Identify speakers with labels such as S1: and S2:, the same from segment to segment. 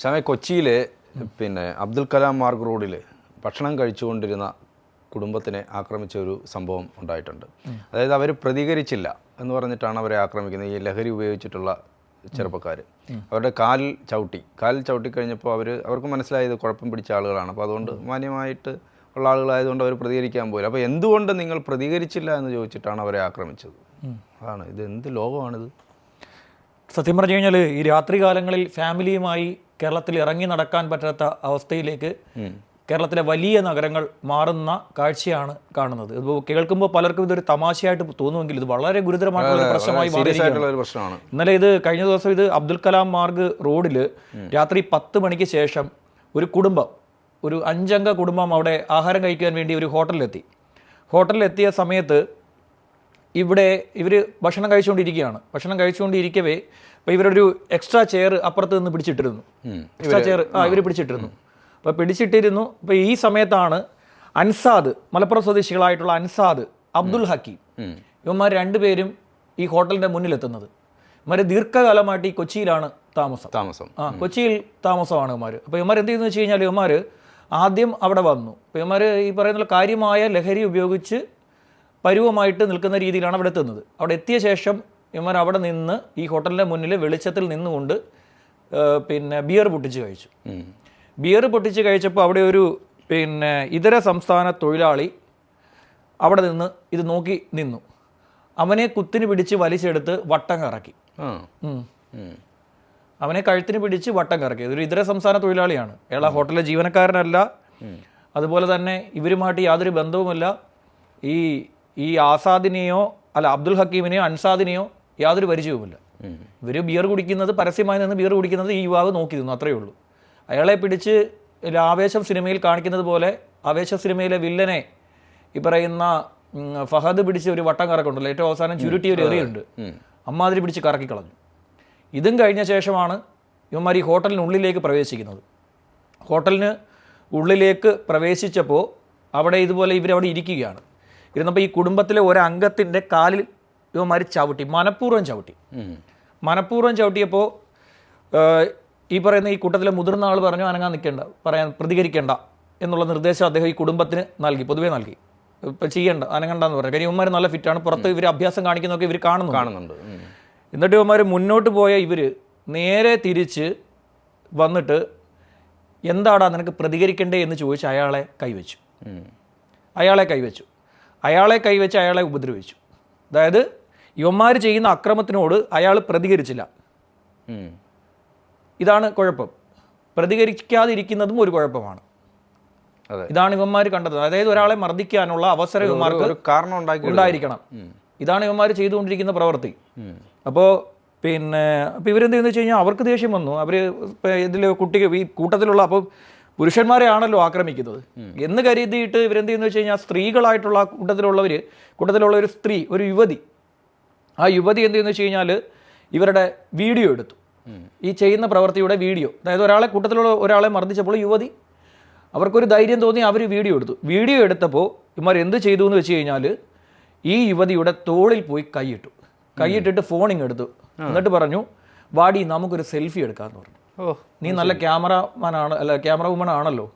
S1: ഷാമെ കൊച്ചിയിൽ പിന്നെ അബ്ദുൽ കലാം മാർഗ് റോഡിൽ ഭക്ഷണം കഴിച്ചുകൊണ്ടിരുന്ന കുടുംബത്തിനെ ആക്രമിച്ച ഒരു സംഭവം ഉണ്ടായിട്ടുണ്ട്. അതായത് അവർ പ്രതികരിച്ചില്ല എന്ന് പറഞ്ഞിട്ടാണ് അവരെ ആക്രമിക്കുന്നത് ഈ ലഹരി ഉപയോഗിച്ചിട്ടുള്ള ചെറുപ്പക്കാർ അവരുടെ കാലിൽ ചവിട്ടി കാലിൽ ചവിട്ടി കഴിഞ്ഞപ്പോൾ അവർ അവർക്ക് മനസ്സിലായത് കുഴപ്പം പിടിച്ച ആളുകളാണ്. അപ്പോൾ അതുകൊണ്ട് മാന്യമായിട്ട് ഉള്ള ആളുകളായതുകൊണ്ട് അവർ പ്രതികരിക്കാൻ പോയില്ല. അപ്പോൾ എന്തുകൊണ്ട് നിങ്ങൾ പ്രതികരിച്ചില്ല എന്ന് ചോദിച്ചിട്ടാണ് അവരെ ആക്രമിച്ചത്? അതാണ് ഇത് എന്ത് ലോകമാണിത്?
S2: സത്യം പറഞ്ഞു കഴിഞ്ഞാൽ ഈ രാത്രി കാലങ്ങളിൽ ഫാമിലിയുമായി കേരളത്തിൽ ഇറങ്ങി നടക്കാൻ പറ്റാത്ത അവസ്ഥയിലേക്ക് കേരളത്തിലെ വലിയ നഗരങ്ങൾ മാറുന്ന കാഴ്ചയാണ് കാണുന്നത്. ഇത് കേൾക്കുമ്പോൾ പലർക്കും ഇതൊരു തമാശയായിട്ട് തോന്നുമെങ്കിൽ ഇത് വളരെ ഗുരുതരമായിട്ടുള്ള ഒരു പ്രശ്നമായി മാറിയിരിക്കുകയാണ്. ഇന്നലെ ഇത് കഴിഞ്ഞ ദിവസം ഇത് അബ്ദുൽ കലാം മാർഗ് റോഡിൽ രാത്രി പത്ത് മണിക്ക് ശേഷം ഒരു കുടുംബം ഒരു അഞ്ചംഗ കുടുംബം അവിടെ ആഹാരം കഴിക്കാൻ വേണ്ടി ഒരു ഹോട്ടലിലെത്തി. ഹോട്ടലിലെത്തിയ സമയത്ത് ഇവിടെ ഇവർ ഭക്ഷണം കഴിച്ചുകൊണ്ടിരിക്കുകയാണ്. ഭക്ഷണം കഴിച്ചുകൊണ്ടിരിക്കവേ അപ്പോൾ ഇവരൊരു എക്സ്ട്രാ ചെയർ അപ്പുറത്ത് നിന്ന് പിടിച്ചിട്ടിരുന്നു. എക്സ്ട്രാ ചെയർ ആ ഇവർ പിടിച്ചിട്ടിരുന്നു. അപ്പോൾ പിടിച്ചിട്ടിരുന്നു. അപ്പോൾ ഈ സമയത്താണ് അൻസാദ് മലപ്പുറം സ്വദേശികളായിട്ടുള്ള അൻസാദ് അബ്ദുൽ ഹക്കീം. ഇവന്മാർ രണ്ടുപേരും ഈ ഹോട്ടലിന്റെ മുന്നിലെത്തുന്നത്. ഇവന്മാർ ദീർഘകാലമായിട്ട് ഈ കൊച്ചിയിലാണ് താമസം.
S1: താമസം.
S2: ആ കൊച്ചിയിൽ താമസമാണ് ഇവന്മാർ അപ്പോൾ ഇവന്മാർ എന്ത് ചെയ്യുന്നു വെച്ച് കഴിഞ്ഞാൽ ഇവന്മാർ ആദ്യം അവിടെ വന്നു. അപ്പോൾ ഇവന്മാർ ഈ പറയുന്ന കാര്യമായ ലഹരി ഉപയോഗിച്ച് പരുവമായിട്ട് നിൽക്കുന്ന രീതിയിലാണ് അവിടെ എത്തുന്നത്. അവിടെ എത്തിയ ശേഷം ഇവന്മാർ അവിടെ നിന്ന് ഈ ഹോട്ടലിന്റെ മുന്നിൽ വെളിച്ചത്തിൽ നിന്നുകൊണ്ട് പിന്നെ ബിയർ പൊട്ടിച്ച് കഴിച്ചു. ബിയർ പൊട്ടിച്ച് കഴിച്ചപ്പോൾ അവിടെ ഒരു പിന്നെ ഇതര സംസ്ഥാന തൊഴിലാളി അവിടെ നിന്ന് ഇത് നോക്കി നിന്നു. അവനെ കുത്തിന് പിടിച്ച് വലിച്ചെടുത്ത് വട്ടം കറക്കി. അവനെ കഴുത്തിന് പിടിച്ച് വട്ടം കറക്കി. ഇതൊരു ഇതര സംസ്ഥാന തൊഴിലാളിയാണ്. അയാൾ ആ ഹോട്ടലിലെ ജീവനക്കാരനല്ല. അതുപോലെ തന്നെ ഇവരുമായിട്ട് യാതൊരു ബന്ധവുമല്ല. ഈ ഈ ആസാദിനെയോ അല്ല അബ്ദുൽ ഹക്കീമിനെയോ അൻസാദിനെയോ യാതൊരു പരിചയവുമില്ല. ഇവർ ബിയർ കുടിക്കുന്നത് പരസ്യമായി നിന്ന് ബിയർ കുടിക്കുന്നത് ഈ യുവാവ് നോക്കി നിന്നു അത്രയേ ഉള്ളൂ. അയാളെ പിടിച്ച് ആവേശം സിനിമയിൽ കാണിക്കുന്നത് പോലെ ആവേശ സിനിമയിലെ വില്ലനെ ഈ പറയുന്ന ഫഹദ് പിടിച്ച് ഒരു വട്ടം കറക്കുണ്ടല്ലോ ഏറ്റവും അവസാനം ചുരുട്ടി ഒരു എറിയുണ്ട്. അമ്മാതിരി പിടിച്ച് കറക്കി കളഞ്ഞു ഇതും കഴിഞ്ഞ ശേഷമാണ് ഇവന്മാർ ഈ ഹോട്ടലിനുള്ളിലേക്ക് പ്രവേശിക്കുന്നത്. ഹോട്ടലിന് ഉള്ളിലേക്ക് പ്രവേശിച്ചപ്പോൾ അവിടെ ഇതുപോലെ ഇവരവിടെ ഇരിക്കുകയാണ്. ഇരുന്നപ്പോൾ ഈ കുടുംബത്തിലെ ഒരംഗത്തിന്റെ കാലിൽ ഇവന്മാർ ചവിട്ടി മനഃപൂർവം ചവിട്ടി. മനഃപൂർവം ചവിട്ടിയപ്പോൾ ഈ പറയുന്ന ഈ കൂട്ടത്തിലെ മുതിർന്ന ആൾ പറഞ്ഞു അനങ്ങാൻ നിൽക്കേണ്ട പറയാൻ പ്രതികരിക്കേണ്ട എന്നുള്ള നിർദ്ദേശം അദ്ദേഹം ഈ കുടുംബത്തിന് നൽകി പൊതുവേ നൽകി. ഇപ്പം ചെയ്യേണ്ട അനങ്ങണ്ടെന്ന് പറഞ്ഞു കാര്യം ഇവന്മാർ നല്ല ഫിറ്റാണ് പുറത്ത് ഇവർ അഭ്യാസം കാണിക്കുന്നതൊക്കെ ഇവർ കാണുന്നു
S1: കാണുന്നുണ്ട്.
S2: എന്നിട്ട് ഇവന്മാർ മുന്നോട്ട് പോയ ഇവർ നേരെ തിരിച്ച് വന്നിട്ട് എന്താടാ നിനക്ക് പ്രതികരിക്കണ്ടേ? എന്ന് ചോദിച്ച് അയാളെ കൈവച്ചു. അയാളെ കൈവച്ചു. അയാളെ കൈവച്ച് അയാളെ ഉപദ്രവിച്ചു. അതായത് ഇവന്മാർ ചെയ്യുന്ന അക്രമത്തിനോട് അയാൾ പ്രതികരിച്ചില്ല. ഇതാണ് കുഴപ്പം. പ്രതികരിക്കാതിരിക്കുന്നതും ഒരു കുഴപ്പമാണ്. ഇതാണ് ഇവന്മാർ കണ്ടത്. അതായത് ഒരാളെ മർദ്ദിക്കാനുള്ള അവസരം ഇവന്മാർക്ക്
S1: കാരണം
S2: ഉണ്ടായിരിക്കണം. ഇതാണ് ഇവന്മാർ ചെയ്തുകൊണ്ടിരിക്കുന്ന പ്രവൃത്തി. അപ്പോൾ പിന്നെ അപ്പോൾ ഇവരെന്ത് ചെയ്യുന്നു വെച്ച് കഴിഞ്ഞാൽ അവർക്ക് ദേഷ്യം വന്നു. അവർ ഇതിൽ കുട്ടികൾ ഈ കൂട്ടത്തിലുള്ള അപ്പോൾ പുരുഷന്മാരെ ആണല്ലോ ആക്രമിക്കുന്നത്. എന്ന് കരുതിയിട്ട് ഇവരെന്ത് ചെയ്യുന്നു വെച്ച് കഴിഞ്ഞാൽ സ്ത്രീകളായിട്ടുള്ള കൂട്ടത്തിലുള്ളവർ കൂട്ടത്തിലുള്ള ഒരു സ്ത്രീ ഒരു യുവതി ആ യുവതി എന്ത് ചെയ്യുന്നു വെച്ച് കഴിഞ്ഞാൽ ഇവരുടെ വീഡിയോ എടുത്തു. ഈ ചെയ്യുന്ന പ്രവൃത്തിയുടെ വീഡിയോ. അതായത് ഒരാളെ കൂട്ടത്തിലുള്ള ഒരാളെ മർദ്ദിച്ചപ്പോൾ യുവതി അവർക്കൊരു ധൈര്യം തോന്നി അവർ വീഡിയോ എടുത്തു. വീഡിയോ എടുത്തപ്പോൾ ഇമാർ എന്ത് ചെയ്തു എന്ന് വെച്ച് കഴിഞ്ഞാൽ ഈ യുവതിയുടെ തോളിൽ പോയി കൈയിട്ടു. കൈയിട്ടിട്ട് ഫോണിങ് എടുത്തു. എന്നിട്ട് പറഞ്ഞു വാടി നമുക്കൊരു സെൽഫി എടുക്കാമെന്ന് പറഞ്ഞു.
S1: ഓ
S2: നീ നല്ല ക്യാമറമാനാണ് അല്ല ക്യാമറ വുമൺ ആണല്ലോ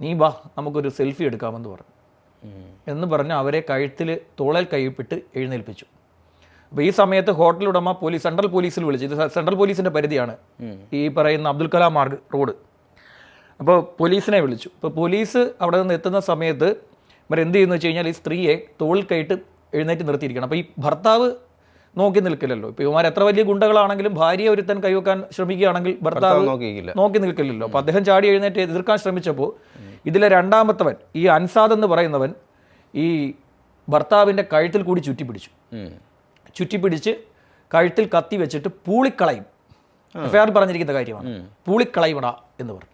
S2: നീ വാ നമുക്കൊരു സെൽഫി എടുക്കാമെന്ന് പറഞ്ഞു. എന്ന് പറഞ്ഞ് അവരെ കഴുത്തിൽ തോളൽ കൈപ്പിട്ട് എഴുന്നേൽപ്പിച്ചു. അപ്പോൾ ഈ സമയത്ത് ഹോട്ടൽ ഉടമ പോലീസ് സെൻട്രൽ പോലീസിൽ വിളിച്ചു ഇത് സെൻട്രൽ പോലീസിന്റെ പരിധിയാണ് ഈ പറയുന്ന അബ്ദുൽ കലാം മാർഗ് റോഡ്. അപ്പോൾ പോലീസിനെ വിളിച്ചു. അപ്പോൾ പോലീസ് അവിടെ നിന്ന് എത്തുന്ന സമയത്ത് ഇവർ എന്ത് ചെയ്യുന്നു വെച്ച് കഴിഞ്ഞാൽ ഈ സ്ത്രീയെ തോളിൽ കയറ്റി എഴുന്നേറ്റ് നിർത്തിയിരിക്കണം അപ്പോൾ ഈ ഭർത്താവ് നോക്കി നിൽക്കില്ലല്ലോ. ഇപ്പോൾ ഇവന്മാർ എത്ര വലിയ ഗുണ്ടകളാണെങ്കിലും ഭാര്യയെ ഒരുത്തൻ കൈവെക്കാൻ ശ്രമിക്കുകയാണെങ്കിൽ ഭർത്താവ് നോക്കി നിൽക്കില്ലല്ലോ. അപ്പോൾ അദ്ദേഹം ചാടി എഴുന്നേറ്റ് എതിർക്കാൻ ശ്രമിച്ചപ്പോൾ ഇതിലെ രണ്ടാമത്തവൻ ഈ അൻസാദ് എന്ന് പറയുന്നവൻ ഈ ഭർത്താവിന്റെ കഴുത്തിൽ കൂടി ചുറ്റിപ്പിടിച്ചു. ചുറ്റിപ്പിടിച്ച് കഴുത്തിൽ കത്തി വെച്ചിട്ട് പൂളിക്കളയും. എഫ് ഐ ആർ പറഞ്ഞിരിക്കുന്ന കാര്യമാണ്. പൂളിക്കളയുട എന്ന് പറഞ്ഞു.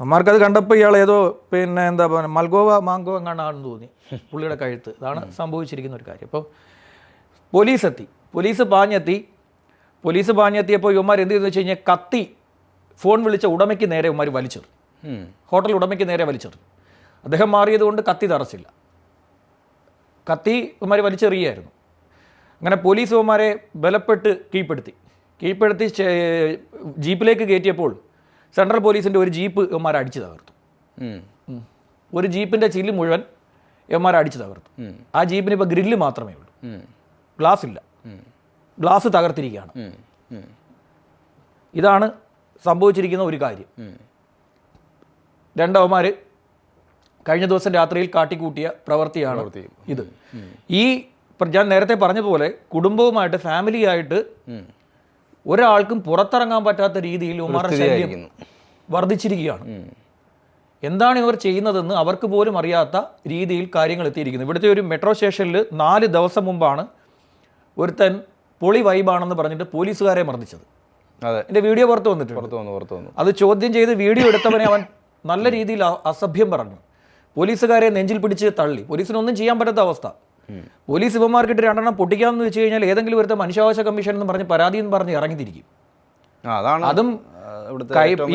S1: അമ്മമാർക്കത്
S2: അമ്മാർക്കത് കണ്ടപ്പോൾ ഇയാൾ ഏതോ പിന്നെ എന്താ പറയുക മൽഗോവ മാങ്കോ എങ്ങാണ്ടാണെന്ന് തോന്നി പുള്ളിയുടെ കഴുത്ത്. ഇതാണ് സംഭവിച്ചിരിക്കുന്ന ഒരു കാര്യം. അപ്പം പോലീസ് എത്തി പോലീസ് പാഞ്ഞെത്തി. പോലീസ് പാഞ്ഞെത്തിയപ്പോൾ ഇവന്മാർ എന്ത് ചെയ്തെന്ന് വെച്ച് കഴിഞ്ഞാൽ കത്തി ഫോൺ വിളിച്ച ഉടമയ്ക്ക് നേരെ ഇവന്മാർ
S1: വലിച്ചെറി.
S2: ഹോട്ടൽ ഉടമയ്ക്ക് നേരെ വലിച്ചെറി അദ്ദേഹം മാറിയതുകൊണ്ട് കത്തി തറച്ചില്ല കത്തി ഇവന്മാർ വലിച്ചെറിയായിരുന്നു അങ്ങനെ പോലീസ് ഇവന്മാരെ ബലപ്പെട്ട് കീഴ്പ്പെടുത്തി. കീഴ്പ്പെടുത്തി ജീപ്പിലേക്ക് കയറ്റിയപ്പോൾ സെൻട്രൽ പോലീസിന്റെ ഒരു ജീപ്പ് ഇവന്മാർ അടിച്ചു തകർത്തു. ഒരു ജീപ്പിന്റെ ചില്ല് മുഴുവൻ ഇവന്മാർ അടിച്ചു തകർത്തു. ആ ജീപ്പിന് ഇപ്പോൾ ഗ്രില്ല് മാത്രമേ ഉള്ളൂ. ഗ്ലാസ് ഇല്ല. ഗ്ലാസ് തകർത്തിരിക്കുകയാണ്. ഇതാണ് സംഭവിച്ചിരിക്കുന്ന ഒരു കാര്യം. രണ്ടവന്മാർ കഴിഞ്ഞ ദിവസം രാത്രിയിൽ കാട്ടിക്കൂട്ടിയ പ്രവൃത്തിയാണ് ഇത്. ഈ പ്ര- ഞാൻ നേരത്തെ പറഞ്ഞ പോലെ കുടുംബവുമായിട്ട് ഫാമിലിയായിട്ട്
S1: ആയിട്ട്
S2: ഒരാൾക്കും പുറത്തിറങ്ങാൻ പറ്റാത്ത രീതിയിൽ ഉമാർ ശല്യം വർദ്ധിച്ചിരിക്കുകയാണ്. എന്താണ് ഇവർ ചെയ്യുന്നതെന്ന് അവർക്ക് പോലും അറിയാത്ത രീതിയിൽ കാര്യങ്ങൾ എത്തിയിരിക്കുന്നു. ഇവിടുത്തെ ഒരു മെട്രോ സ്റ്റേഷനിൽ നാല് ദിവസം മുമ്പാണ് ഒരുത്തൻ പൊളി വൈബാണെന്ന് പറഞ്ഞിട്ട് പോലീസുകാരെ മർദ്ദിച്ചത്.
S1: അതെ.
S2: എന്റെ വീഡിയോ പുറത്ത് വന്നിട്ട്
S1: പുറത്തു വന്നു പുറത്തു വന്നു.
S2: അത് ചോദ്യം ചെയ്ത് വീഡിയോ എടുത്തവനെ അവൻ നല്ല രീതിയിൽ അസഭ്യം പറഞ്ഞു. പോലീസുകാരെ നെഞ്ചിൽ പിടിച്ച് തള്ളി. പോലീസിനൊന്നും ചെയ്യാൻ പറ്റാത്ത അവസ്ഥ. പോലീസ് ഇവന്മാർക്കിട്ട് രണ്ടെണ്ണം പൊട്ടിക്കാമെന്ന് വെച്ച് കഴിഞ്ഞാൽ ഏതെങ്കിലും ഒരുത്ത മനുഷ്യാവകാശ കമ്മീഷൻ എന്ന് പറഞ്ഞ് പരാതി എന്ന് പറഞ്ഞ് ഇറങ്ങിത്തിരിക്കും.
S1: അതാണ്
S2: അതും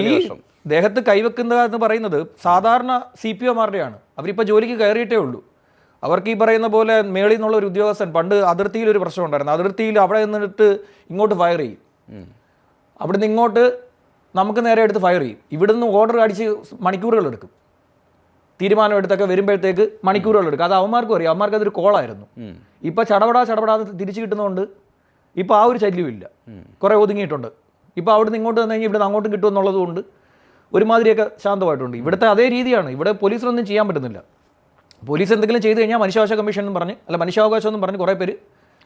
S2: ഈ ദേഹത്ത് കൈവെക്കുന്ന എന്ന് പറയുന്നത് സാധാരണ സി പി ഒമാരുടെയാണ്. അവരിപ്പോൾ ജോലിക്ക് കയറിയിട്ടേ ഉള്ളൂ. അവർക്ക് ഈ പറയുന്ന പോലെ മേളിൽ നിന്നുള്ള ഒരു ഉദ്യോഗസ്ഥൻ പണ്ട് അതിർത്തിയിൽ ഒരു പ്രശ്നം ഉണ്ടായിരുന്നു. അതിർത്തിയിൽ അവിടെ നിന്നിട്ട് ഇങ്ങോട്ട് ഫയർ ചെയ്യും. അവിടുന്ന് ഇങ്ങോട്ട് നമുക്ക് നേരെ എടുത്ത് ഫയർ ചെയ്യും. ഇവിടുന്ന് ഓർഡർ അടിച്ച് മണിക്കൂറുകൾ എടുക്കും. തീരുമാനം എടുത്തൊക്കെ വരുമ്പോഴത്തേക്ക് മണിക്കൂറുകൾ എടുക്കും അത് അവന്മാർക്കും അറിയാം. അവന്മാർക്ക് അതൊരു കോളായിരുന്നു. ഇപ്പം ചടപടാ ചടപടാതെ തിരിച്ചു കിട്ടുന്നതുകൊണ്ട് ഇപ്പോൾ ആ ഒരു ശല്യമില്ല കുറേ ഒതുങ്ങിയിട്ടുണ്ട്. ഇപ്പോൾ അവിടുന്ന് ഇങ്ങോട്ട് വന്നു കഴിഞ്ഞാൽ ഇവിടുന്ന് അങ്ങോട്ടും കിട്ടുമെന്നുള്ളത് കൊണ്ട് ഒരുമാതിരിയൊക്കെ ശാന്തമായിട്ടുണ്ട്. ഇവിടുത്തെ അതേ രീതിയാണ്. ഇവിടെ പോലീസിനൊന്നും ചെയ്യാൻ പറ്റുന്നില്ല. പോലീസ് എന്തെങ്കിലും ചെയ്തു കഴിഞ്ഞാൽ മനുഷ്യാവകാശ കമ്മീഷൻ എന്ന് പറഞ്ഞ് അല്ല മനുഷ്യാവകാശം എന്ന് പറഞ്ഞ് കുറേ പേര്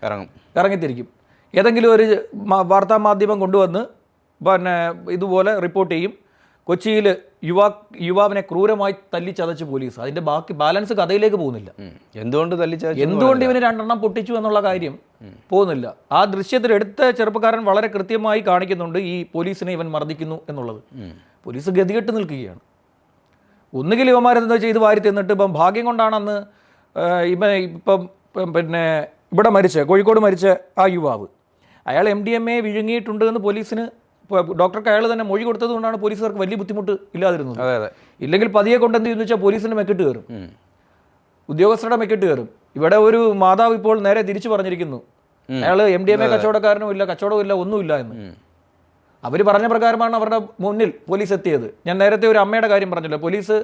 S1: ഇറങ്ങും.
S2: ഇറങ്ങിത്തിരിക്കും. ഏതെങ്കിലും ഒരു വാർത്താമാധ്യമം വാർത്താ മാധ്യമം കൊണ്ടുവന്ന് പിന്നെ ഇതുപോലെ റിപ്പോർട്ട് ചെയ്യും. കൊച്ചിയിൽ യുവാ യുവാവിനെ ക്രൂരമായി തല്ലിച്ചതച്ച് പോലീസ്. അതിന്റെ ബാക്കി ബാലൻസ് കഥയിലേക്ക് പോകുന്നില്ല.
S1: എന്തുകൊണ്ട് തല്ലിച്ച
S2: എന്തുകൊണ്ട് ഇവന് രണ്ടെണ്ണം പൊട്ടിച്ചു എന്നുള്ള കാര്യം പോകുന്നില്ല. ആ ദൃശ്യത്തിൽ എടുത്ത ചെറുപ്പക്കാരൻ വളരെ കൃത്യമായി കാണിക്കുന്നുണ്ട് ഈ പോലീസിനെ ഇവൻ മർദ്ദിക്കുന്നു എന്നുള്ളത്. പോലീസ് ഗതികെട്ട് നിൽക്കുകയാണ്. ഒന്നുകിൽ ഇവന്മാരെന്താ ചെയ്ത് വാരി തിന്നിട്ട് ഇപ്പം ഭാഗ്യം കൊണ്ടാണ് അന്ന് ആ, ഇപ്പം പിന്നെ ഇവിടെ മരിച്ച കോഴിക്കോട് മരിച്ച ആ യുവാവ്. അയാൾ എം ഡി എം എ വിഴുങ്ങിയിട്ടുണ്ട് എന്ന് പോലീസിന് ഡോക്ടർക്ക് അയാൾ തന്നെ മൊഴി കൊടുത്തത് കൊണ്ടാണ് പോലീസുകാർക്ക് വലിയ ബുദ്ധിമുട്ട് ഇല്ലാതിരുന്നത്.
S1: അതെ അതെ.
S2: ഇല്ലെങ്കിൽ പതിയെ കൊണ്ടെന്ത് ചെയ്യുന്നു വെച്ചാൽ പോലീസിന്റെ മെക്കിട്ട് കയറും. ഉദ്യോഗസ്ഥരുടെ മെക്കിട്ട് കയറും. ഇവിടെ ഒരു മാതാവ് ഇപ്പോൾ നേരെ തിരിച്ചു പറഞ്ഞിരിക്കുന്നു. അയാൾ എം ഡി എം എ കച്ചവടക്കാരനും ഇല്ല കച്ചവടവും ഇല്ല ഒന്നുമില്ല എന്ന്. അവർ പറഞ്ഞ പ്രകാരമാണ് അവരുടെ മുന്നിൽ പോലീസ് എത്തിയത്. ഞാൻ നേരത്തെ ഒരു അമ്മയുടെ കാര്യം പറഞ്ഞല്ലോ. പോലീസ്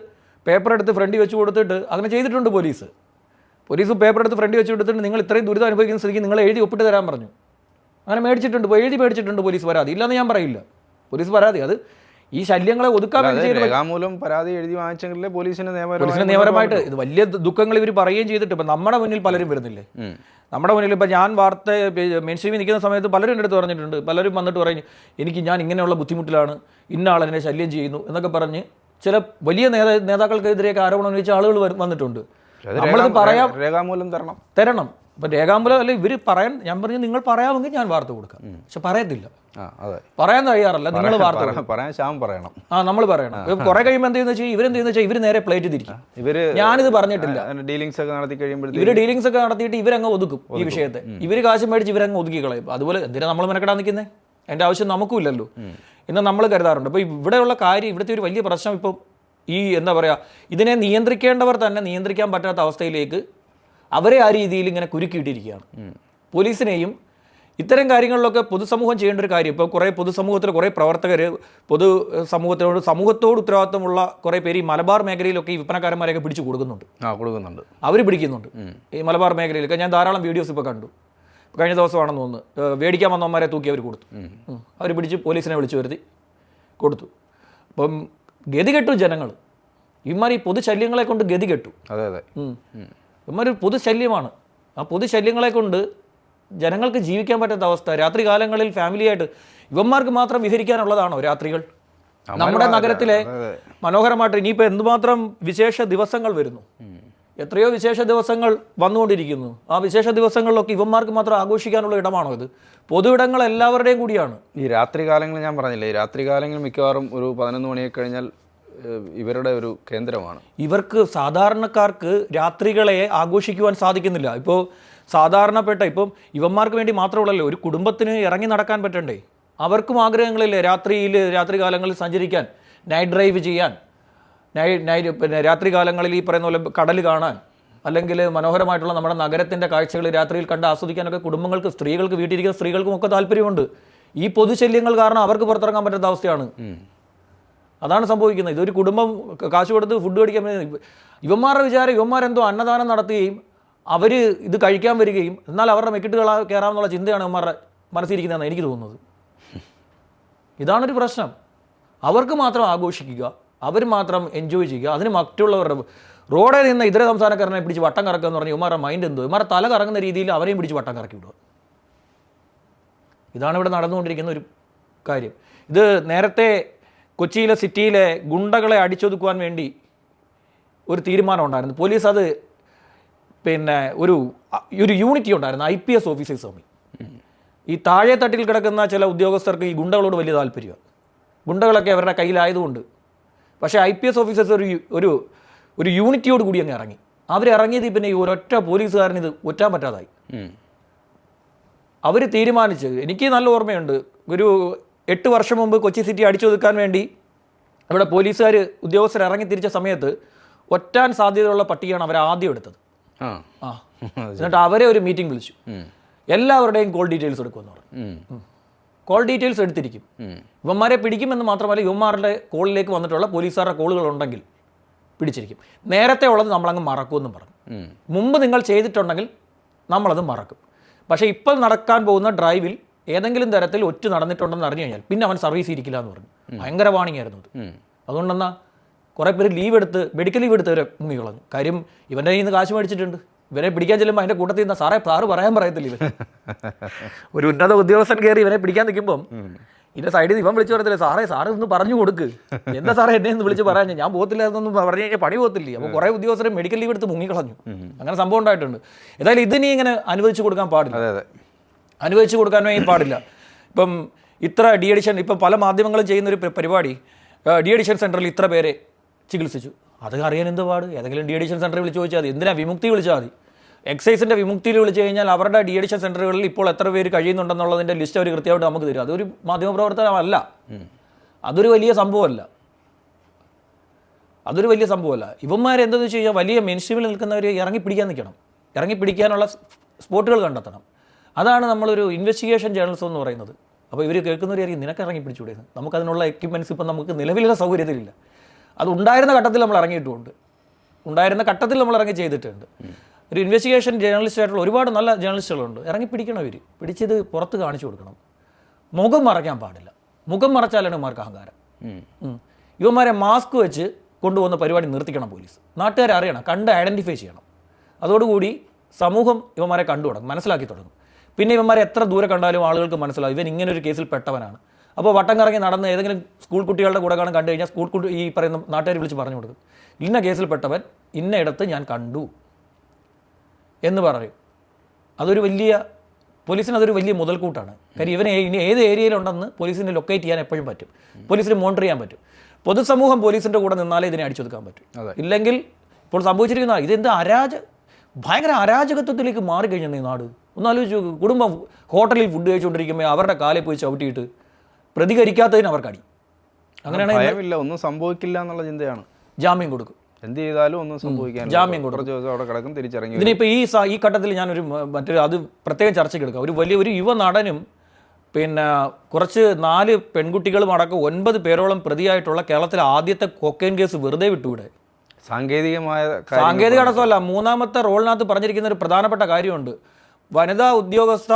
S2: പേപ്പർ എടുത്ത് ഫ്രണ്ടിൽ വെച്ച് കൊടുത്തിട്ട് അങ്ങനെ ചെയ്തിട്ടുണ്ട് പോലീസ്. പോലീസ് പേപ്പർ എടുത്ത് ഫ്രണ്ടിൽ വെച്ച് കൊടുത്തിട്ട് നിങ്ങൾ ഇത്രയും ദുരിതം അനുഭവിക്കുന്ന സ്ഥിതിക്ക് നിങ്ങൾ എഴുതി ഒപ്പിട്ട് തരാൻ പറഞ്ഞു. അങ്ങനെ മേടിച്ചിട്ടുണ്ട് എഴുതി മേടിച്ചിട്ടുണ്ട് പോലീസ് പരാതി. ഇല്ലെന്ന് ഞാൻ പറയില്ല. പോലീസ് പരാതി. അത് ഈ ശല്യങ്ങളെ ഒതുക്കാൻ
S1: മൂലം പരാതി എഴുതി വാങ്ങിച്ചെങ്കിലേ പോലീസിന്
S2: പോലീസിന്
S1: നിയമപരമായി
S2: നിയമപരമായിട്ട് ഇത് വലിയ ദുഃഖങ്ങൾ ഇവർ പറയുകയും ചെയ്തിട്ട് ഇപ്പം നമ്മുടെ മുന്നിൽ പലരും വരുന്നില്ലേ? നമ്മുടെ മുന്നിൽ ഇപ്പം ഞാൻ വാർത്ത മെയിൻ സ്ട്രീമിൽ നിൽക്കുന്ന സമയത്ത് പലരും എന്റെ അടുത്ത് പറഞ്ഞിട്ടുണ്ട്. പലരും വന്നിട്ട് പറഞ്ഞു എനിക്ക് ഞാൻ ഇങ്ങനെയുള്ള ബുദ്ധിമുട്ടിലാണ്. ഇന്ന ആൾ എന്നെ ശല്യം ചെയ്യുന്നു. എന്നൊക്കെ പറഞ്ഞ് ചില വലിയ നേതാ നേതാക്കൾക്കെതിരെയൊക്കെ ആരോപണം ഉന്നയിച്ച ആളുകൾ വന്നിട്ടുണ്ട്. നമ്മളത്
S1: നമ്മളിത്
S2: പറയാം.
S1: രേഖാമൂലം തരണം.
S2: തരണം. ഇപ്പം രേഖാമ്പലം അല്ല ഇവർ പറയാൻ ഞാൻ പറഞ്ഞു നിങ്ങൾ പറയാമെങ്കിൽ ഞാൻ വാർത്ത കൊടുക്കാം. പക്ഷെ പറയത്തില്ല. പറയാൻ കഴിയാറില്ല നിങ്ങൾ വാർത്ത
S1: പറയാൻ ശ്യാം പറയണം.
S2: ആ നമ്മൾ പറയണം. കുറെ കഴിയുമ്പോൾ എന്ത് ചെയ്യുന്ന വെച്ചാൽ ഇവരെന്ത് ചെയ്യുന്ന വെച്ചാൽ ഇവർ നേരെ പ്ലേറ്റ് തിരിക്കും.
S1: ഇവർ
S2: ഞാനിത് പറഞ്ഞിട്ടില്ല.
S1: ഡീലിംഗ്സ് ഒക്കെ നടത്തി കഴിയുമ്പോൾ
S2: ഇവർ ഡീലിംഗ്സ് ഒക്കെ നടത്തിയിട്ട് ഇവരങ്ങ് ഒതുക്കും ഈ വിഷയത്തെ. ഇവർ കാശ് മേടിച്ച് ഇവരങ്ങ് ഒതുക്കി കളയും. അതുപോലെ എന്തിനാ നമ്മൾ മെനക്കെടാൻ നിൽക്കുന്നത് എന്റെ ആവശ്യം നമുക്കും ഇല്ലല്ലോ ഇന്ന് നമ്മൾ കരുതാറുണ്ട്. അപ്പോൾ ഇവിടെയുള്ള കാര്യം ഇവിടുത്തെ ഒരു വലിയ പ്രശ്നം ഇപ്പം ഈ എന്താ പറയാ ഇതിനെ നിയന്ത്രിക്കേണ്ടവർ തന്നെ നിയന്ത്രിക്കാൻ പറ്റാത്ത അവസ്ഥയിലേക്ക് അവരെ ആ രീതിയിൽ ഇങ്ങനെ കുരുക്കിയിട്ടിരിക്കുകയാണ്. പോലീസിനെയും ഇത്തരം കാര്യങ്ങളിലൊക്കെ പൊതുസമൂഹം ചെയ്യേണ്ട ഒരു കാര്യം. ഇപ്പോൾ കുറേ പൊതുസമൂഹത്തിൽ കുറേ പ്രവർത്തകർ പൊതു സമൂഹത്തിനോട് സമൂഹത്തോട് ഉത്തരവാദിത്തമുള്ള കുറേ പേര് ഈ മലബാർ മേഖലയിലൊക്കെ ഈ വിൽപ്പനക്കാരന്മാരെയൊക്കെ പിടിച്ചു കൊടുക്കുന്നുണ്ട്.
S1: ആ കൊടുക്കുന്നുണ്ട്.
S2: അവർ പിടിക്കുന്നുണ്ട്. ഈ മലബാർ മേഖലയിലൊക്കെ. ഞാൻ ധാരാളം വീഡിയോസ് ഇപ്പോൾ കണ്ടു. കഴിഞ്ഞ ദിവസമാണെന്ന് തോന്നുന്നു. വേടിക്കാൻ വന്നവന്മാരെ തൂക്കി അവർ കൊടുത്തു. അവർ പിടിച്ച് പോലീസിനെ വിളിച്ചു വരുത്തി കൊടുത്തു. അപ്പം ഗതികെട്ടു ജനങ്ങൾ ഈ പൊതുശല്യങ്ങളെ കൊണ്ട് ഗതികെട്ടു.
S1: അതെ അതെ.
S2: ഇവന്മാർ പൊതുശല്യമാണ്. ആ പൊതുശല്യങ്ങളെ കൊണ്ട് ജനങ്ങൾക്ക് ജീവിക്കാൻ പറ്റാത്ത അവസ്ഥ. രാത്രി കാലങ്ങളിൽ ഫാമിലിയായിട്ട് ഇവന്മാർക്ക് മാത്രം വിഹരിക്കാനുള്ളതാണോ രാത്രികൾ? നമ്മുടെ നഗരത്തിലെ മനോഹരമായിട്ട് ഇനിയിപ്പോൾ എന്തുമാത്രം വിശേഷ ദിവസങ്ങൾ വരുന്നു? എത്രയോ വിശേഷ ദിവസങ്ങൾ വന്നുകൊണ്ടിരിക്കുന്നു. ആ വിശേഷ ദിവസങ്ങളിലൊക്കെ ഇവന്മാർക്ക് മാത്രം ആഘോഷിക്കാനുള്ള ഇടമാണോ ഇത്? പൊതു ഇടങ്ങൾ എല്ലാവരുടെയും കൂടിയാണ്.
S1: ഈ രാത്രി കാലങ്ങളിൽ ഞാൻ പറഞ്ഞില്ലേ രാത്രി കാലങ്ങളിൽ മിക്കവാറും ഒരു പതിനൊന്ന് മണിയൊക്കെ കഴിഞ്ഞാൽ ഇവരുടെ ഒരു കേന്ദ്രമാണ്.
S2: ഇവർക്ക് സാധാരണക്കാർക്ക് രാത്രികളെ ആഘോഷിക്കുവാൻ സാധിക്കുന്നില്ല. ഇപ്പോൾ സാധാരണപ്പെട്ട ഇപ്പം ഇവന്മാർക്ക് വേണ്ടി മാത്രമുള്ളല്ലോ ഒരു കുടുംബത്തിന് ഇറങ്ങി നടക്കാൻ പറ്റണ്ടേ? അവർക്കും ആഗ്രഹങ്ങളില്ലേ രാത്രിയിൽ രാത്രി കാലങ്ങളിൽ സഞ്ചരിക്കാൻ നൈറ്റ് ഡ്രൈവ് ചെയ്യാൻ നൈറ്റ് നൈറ്റ് പിന്നെ രാത്രി കാലങ്ങളിൽ ഈ പറയുന്ന പോലെ കടൽ കാണാൻ അല്ലെങ്കിൽ മനോഹരമായിട്ടുള്ള നമ്മുടെ നഗരത്തിന്റെ കാഴ്ചകൾ രാത്രിയിൽ കണ്ട് ആസ്വദിക്കാനൊക്കെ കുടുംബങ്ങൾക്ക് സ്ത്രീകൾക്ക് വീട്ടിലിരിക്കുന്ന സ്ത്രീകൾക്കും ഒക്കെ താല്പര്യമുണ്ട്. ഈ പൊതുശല്യങ്ങൾ കാരണം അവർക്ക് പുറത്തിറങ്ങാൻ പറ്റാത്ത അവസ്ഥയാണ്. അതാണ് സംഭവിക്കുന്നത്. ഇതൊരു കുടുംബം കാശ് കൊടുത്ത് ഫുഡ് കഴിക്കാൻ ഇവന്മാരുടെ വിചാരം ഇവന്മാരെന്തോ അന്നദാനം നടത്തുകയും അവർ ഇത് കഴിക്കാൻ വരികയും എന്നാൽ അവരുടെ മെക്കിട്ട് കളാ- കയറാമെന്നുള്ള ചിന്തയാണ് ഇവന്മാരുടെ മനസ്സിരിക്കുന്നതെന്ന് എനിക്ക് തോന്നുന്നത്. ഇതാണൊരു പ്രശ്നം. അവർക്ക് മാത്രം ആഘോഷിക്കുക അവർ മാത്രം എൻജോയ് ചെയ്യുക അതിന് മറ്റുള്ളവരുടെ റോഡിൽ നിന്ന് ഇതര സംസ്ഥാനക്കാരനെ പിടിച്ച് വട്ടം കറക്കുക എന്ന് പറഞ്ഞാൽ ഇവന്മാരുടെ മൈൻഡ് എന്തോ ഇവന്മാരുടെ തല കറങ്ങുന്ന രീതിയിൽ അവരെയും പിടിച്ച് വട്ടം കറക്കി വിടുക ഇതാണ് ഇവിടെ നടന്നുകൊണ്ടിരിക്കുന്ന ഒരു കാര്യം. ഇത് നേരത്തെ കൊച്ചിയിലെ സിറ്റിയിലെ ഗുണ്ടകളെ അടിച്ചൊതുക്കുവാൻ വേണ്ടി ഒരു തീരുമാനം ഉണ്ടായിരുന്നു. പോലീസ് അത് പിന്നെ ഒരു ഒരു യൂണിറ്റി ഉണ്ടായിരുന്നു ഐ പി എസ് ഓഫീസേഴ്സ് തമ്മിൽ. ഈ താഴെ തട്ടിൽ കിടക്കുന്ന ചില ഉദ്യോഗസ്ഥർക്ക് ഈ ഗുണ്ടകളോട് വലിയ താല്പര്യമാണ്. ഗുണ്ടകളൊക്കെ അവരുടെ കയ്യിലായതുകൊണ്ട്. പക്ഷേ ഐ പി എസ് ഓഫീസേഴ്സ് ഒരു ഒരു ഒരു യൂണിറ്റിയോട് കൂടി അങ്ങ് ഇറങ്ങി. അവരിറങ്ങിയത് പിന്നെ ഈ ഒരൊറ്റ പോലീസുകാരൻ ഇത് ഒറ്റാൻ പറ്റാതായി. അവർ തീരുമാനിച്ച് എനിക്ക് നല്ല ഓർമ്മയുണ്ട് ഒരു എട്ട് വർഷം മുമ്പ് കൊച്ചി സിറ്റി അടിച്ചൊതുക്കാൻ വേണ്ടി അവിടെ പോലീസുകാർ ഉദ്യോഗസ്ഥർ ഇറങ്ങി തിരിച്ച സമയത്ത് ഒറ്റാൻ സാധ്യതയുള്ള പട്ടികയാണ് അവർ ആദ്യം എടുത്തത്.
S1: ആ.
S2: എന്നിട്ട് അവരെ ഒരു മീറ്റിംഗ് വിളിച്ചു. എല്ലാവരുടെയും കോൾ ഡീറ്റെയിൽസ് എടുക്കുമെന്ന് പറഞ്ഞു. Call details എടുത്തിരിക്കും.
S1: യുവന്മാരെ
S2: ഇവന്മാരെ പിടിക്കുമെന്ന് മാത്രമല്ല ഇവന്മാരുടെ കോളിലേക്ക് വന്നിട്ടുള്ള പോലീസുകാരുടെ കോളുകൾ ഉണ്ടെങ്കിൽ പിടിച്ചിരിക്കും. നേരത്തെ ഉള്ളത് നമ്മളങ്ങ് മറക്കുമെന്നും പറഞ്ഞു. മുമ്പ് നിങ്ങൾ ചെയ്തിട്ടുണ്ടെങ്കിൽ നമ്മളത് മറക്കും. പക്ഷേ ഇപ്പോൾ നടക്കാൻ പോകുന്ന ഡ്രൈവിൽ ഏതെങ്കിലും തരത്തിൽ ഒറ്റ നടന്നിട്ടുണ്ടെന്ന് അറിഞ്ഞു കഴിഞ്ഞാൽ പിന്നെ അവൻ സർവീസ് ഇരിക്കില്ല എന്ന് പറഞ്ഞു. ഭയങ്കര വാണിംഗ് ആയിരുന്നു അത്. അതുകൊണ്ടെന്നാ കുറേ പേര് ലീവ് എടുത്ത് മെഡിക്കൽ ലീവ് എടുത്തവരെ മുങ്ങി കളഞ്ഞു. കാര്യം ഇവന്റെ കയ്യിൽ നിന്ന് കാശ് മേടിച്ചിട്ടുണ്ട്. ഇവരെ പിടിക്കാൻ ചെല്ലുമ്പോൾ അതിന്റെ കൂട്ടത്തിൽ നിന്ന് സാറേ സാറ് പറയാൻ പറയത്തില്ല ഇവൻ ഒരു ഉന്നത ഉദ്യോഗസ്ഥൻ കയറി ഇവനെ പിടിക്കാൻ നിൽക്കുമ്പം ഇതിന്റെ സൈഡിൽ നിന്ന് ഇവൻ വിളിച്ച് പറയത്തില്ല സാറേ സാറ് ഒന്ന് പറഞ്ഞു കൊടുക്ക്. എന്താ സാറേ എന്നെ ഒന്ന് വിളിച്ച് പറയാൻ ഞാൻ പോകത്തില്ല എന്നൊന്നും പറഞ്ഞു കഴിഞ്ഞാൽ പണി പോകത്തില്ല? അപ്പോൾ കുറേ ഉദ്യോഗസ്ഥരെ മെഡിക്കൽ ലീവ് എടുത്ത് മുങ്ങിക്കളഞ്ഞു അങ്ങനെ സംഭവം ഉണ്ടായിട്ടുണ്ട്. ഏതായാലും ഇതിനി ഇങ്ങനെ അനുവദിച്ചു കൊടുക്കാൻ പാടില്ല.
S1: അതെ അതെ.
S2: അനുവദിച്ചു കൊടുക്കാനേ പാടില്ല. ഇപ്പം ഇത്ര ഡി എഡിഷൻ ഇപ്പം പല മാധ്യമങ്ങളും ചെയ്യുന്നൊരു പരിപാടി ഡി എഡിഷൻ സെന്ററിൽ ഇത്ര പേരെ ചികിത്സിച്ചു. അത് അറിയാൻ എന്ത് പാട്? ഏതെങ്കിലും ഡി എഡിഷൻ സെന്ററിൽ വിളിച്ച് ചോദിച്ചാൽ മതി. എന്തിനാ വിമുക്തി വിളിച്ചാൽ മതി? എക്സൈസിന്റെ വിമുക്തിയിൽ വിളിച്ചു കഴിഞ്ഞാൽ അവരുടെ ഡി എഡിഷൻ സെന്ററുകളിൽ ഇപ്പോൾ എത്ര പേര് കഴിയുന്നുണ്ടെന്നുള്ളതിന്റെ ലിസ്റ്റ് അവർ കൃത്യമായിട്ട് നമുക്ക് തരും. അതൊരു മാധ്യമപ്രവർത്തനമല്ല. അതൊരു വലിയ സംഭവമല്ല. അതൊരു വലിയ സംഭവമല്ല. ഇവന്മാരെന്തെന്ന് വെച്ച് കഴിഞ്ഞാൽ വലിയ മെയിൻ സ്ട്രീമിൽ നിൽക്കുന്നവർ ഇറങ്ങി പിടിക്കാൻ നിൽക്കണം. ഇറങ്ങി പിടിക്കാനുള്ള സ്പോട്ടുകൾ കണ്ടെത്തണം. അതാണ് നമ്മളൊരു ഇൻവെസ്റ്റിഗേഷൻ ജേർണലിസം എന്ന് പറയുന്നത്. അപ്പോൾ ഇവർ കേൾക്കുന്നവരായിരിക്കും നിനക്ക് ഇറങ്ങി പിടിച്ചൂടെ എന്ന്. നമുക്കതിനുള്ള എക്യുപ്മെന്റ്സ് ഇപ്പം നമുക്ക് നിലവിലുള്ള സൗകര്യത്തിലില്ല. അത് ഉണ്ടായിരുന്ന ഘട്ടത്തിൽ നമ്മൾ ഇറങ്ങിയിട്ടുമുണ്ട് ഉണ്ടായിരുന്ന ഘട്ടത്തിൽ നമ്മൾ ഇറങ്ങി ചെയ്തിട്ടുണ്ട്. ഒരു ഇൻവെസ്റ്റിഗേഷൻ ജേർണലിസ്റ്റ് ആയിട്ടുള്ള ഒരുപാട് നല്ല ജേർണലിസ്റ്റുകളുണ്ട് ഇറങ്ങി പിടിക്കണം ഇവർ പിടിച്ചത് പുറത്ത് കാണിച്ചു കൊടുക്കണം. മുഖം മറയ്ക്കാൻ പാടില്ല. മുഖം മറച്ചാലാണ് ഇവന്മാർക്ക് അഹങ്കാരം. ഇവന്മാരെ മാസ്ക് വെച്ച് കൊണ്ടുപോകുന്ന പരിപാടി നിർത്തിക്കണം പോലീസ്. നാട്ടുകാരെ അറിയണം. കണ്ട് ഐഡന്റിഫൈ ചെയ്യണം. അതോടുകൂടി സമൂഹം ഇവന്മാരെ കണ്ടു തുടങ്ങും മനസ്സിലാക്കി തുടങ്ങും. പിന്നെ ഇവന്മാരെ എത്ര ദൂരെ കണ്ടാലും ആളുകൾക്ക് മനസ്സിലാവും. ഇവൻ ഇങ്ങനെ ഒരു കേസിൽ പെട്ടവനാണ്. അപ്പോൾ വട്ടം കറങ്ങി നടന്ന് ഏതെങ്കിലും സ്കൂൾ കുട്ടികളുടെ കൂടെ കാണാൻ കണ്ടു കഴിഞ്ഞാൽ സ്കൂൾ കുട്ടി ഈ പറയുന്ന നാട്ടുകാർ വിളിച്ച് പറഞ്ഞു കൊടുക്കും. ഇന്ന കേസിൽ പെട്ടവൻ ഇന്ന ഇടത്ത് ഞാൻ കണ്ടു എന്ന് പറയും. അതൊരു വലിയ പോലീസിന് അതൊരു വലിയ മുതൽക്കൂട്ടാണ്. കാര്യം ഇവനെ ഇനി ഏത് ഏരിയയിലുണ്ടെന്ന് പോലീസിനെ ലൊക്കേറ്റ് ചെയ്യാൻ എപ്പോഴും പറ്റും. പോലീസിന് മോണിറ്റർ ചെയ്യാൻ പറ്റും. പൊതുസമൂഹം പോലീസിന്റെ കൂടെ നിന്നാലേ ഇതിനെ അടിച്ചൊതുക്കാൻ പറ്റും. ഇല്ലെങ്കിൽ ഇപ്പോൾ സംഭവിച്ചിരിക്കുന്ന ഇതെന്ത് അരാജ ഭയങ്കര അരാജകത്വത്തിലേക്ക് മാറിക്കഴിഞ്ഞു ഈ നാട്. ഒന്ന് ആലോചിച്ച് നോക്ക്. കുടുംബം ഹോട്ടലിൽ ഫുഡ് കഴിച്ചുകൊണ്ടിരിക്കുമ്പോൾ അവരുടെ കാലിൽ പോയി ചവിട്ടിയിട്ട് പ്രതികരിക്കാത്തതിന് അവർക്ക് അടി. അങ്ങനെയാണെങ്കിൽ
S1: ഒന്നും സംഭവിക്കില്ല എന്നുള്ള ചിന്തയാണ്.
S2: ജാമ്യം കൊടുക്കും.
S1: എന്ത് ചെയ്താലും ഒന്നും സംഭവിക്കാൻ
S2: ജാമ്യം
S1: കുറച്ച് ദിവസം അവിടെ കിടക്കും തിരിച്ചിറങ്ങി.
S2: ഇതിനിപ്പോൾ ഈ ഈ ഘട്ടത്തിൽ ഞാനൊരു ഒരു മറ്റൊരു അത് പ്രത്യേകം ചർച്ചയ്ക്ക് എടുക്കാം. ഒരു വലിയ ഒരു യുവ നടനും പിന്നെ കുറച്ച് നാല് പെൺകുട്ടികളും അടക്കം ഒൻപത് പേരോളം പ്രതിയായിട്ടുള്ള കേരളത്തിലെ ആദ്യത്തെ കൊക്കൈൻ കേസ് വെറുതെ വിട്ടുവിടെ.
S1: സാങ്കേതികമായ
S2: സാങ്കേതിക തടസ്സമല്ല മൂന്നാമത്തെ റോളിനകത്ത് പറഞ്ഞിരിക്കുന്ന ഒരു പ്രധാനപ്പെട്ട കാര്യമുണ്ട്. വനിതാ ഉദ്യോഗസ്ഥ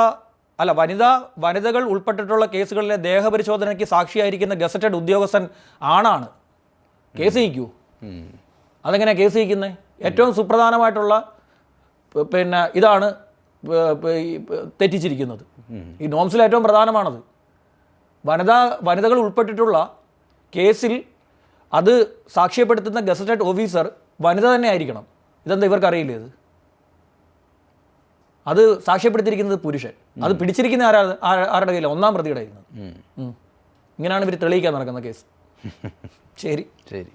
S2: അല്ല വനിതാ വനിതകൾ ഉൾപ്പെട്ടിട്ടുള്ള കേസുകളിലെ ദേഹപരിശോധനയ്ക്ക് സാക്ഷിയായിരിക്കുന്ന ഗസറ്റഡ് ഉദ്യോഗസ്ഥൻ ആണാണ്. കേസ് നയിക്കൂ
S1: ഉം.
S2: അതെങ്ങനെയാണ് കേസ് നയിക്കുന്നത് ഏറ്റവും സുപ്രധാനമായിട്ടുള്ള പിന്നെ ഇതാണ് തെറ്റിച്ചിരിക്കുന്നത്. ഈ നോംസിൽ ഏറ്റവും പ്രധാനമാണത്. വനിതാ വനിതകൾ ഉൾപ്പെട്ടിട്ടുള്ള കേസിൽ അത് സാക്ഷ്യപ്പെടുത്തുന്ന ഗസറ്റഡ് ഓഫീസർ വനിത തന്നെ ആയിരിക്കണം. ഇതെന്താ ഇവർക്കറിയില്ലേ ഇത്? അത് സാക്ഷ്യപ്പെടുത്തിയിരിക്കുന്നത് പുരുഷൻ. അത് പിടിച്ചിരിക്കുന്ന ആരാ ആരുടെ കയ്യിലാണ് ഒന്നാം പ്രതിയുടെ കയ്യിൽ നിന്ന്. ഇങ്ങനെയാണ് ഇവർ തെളിയിക്കാൻ നടക്കുന്ന കേസ്. ശരി.
S1: ശരി.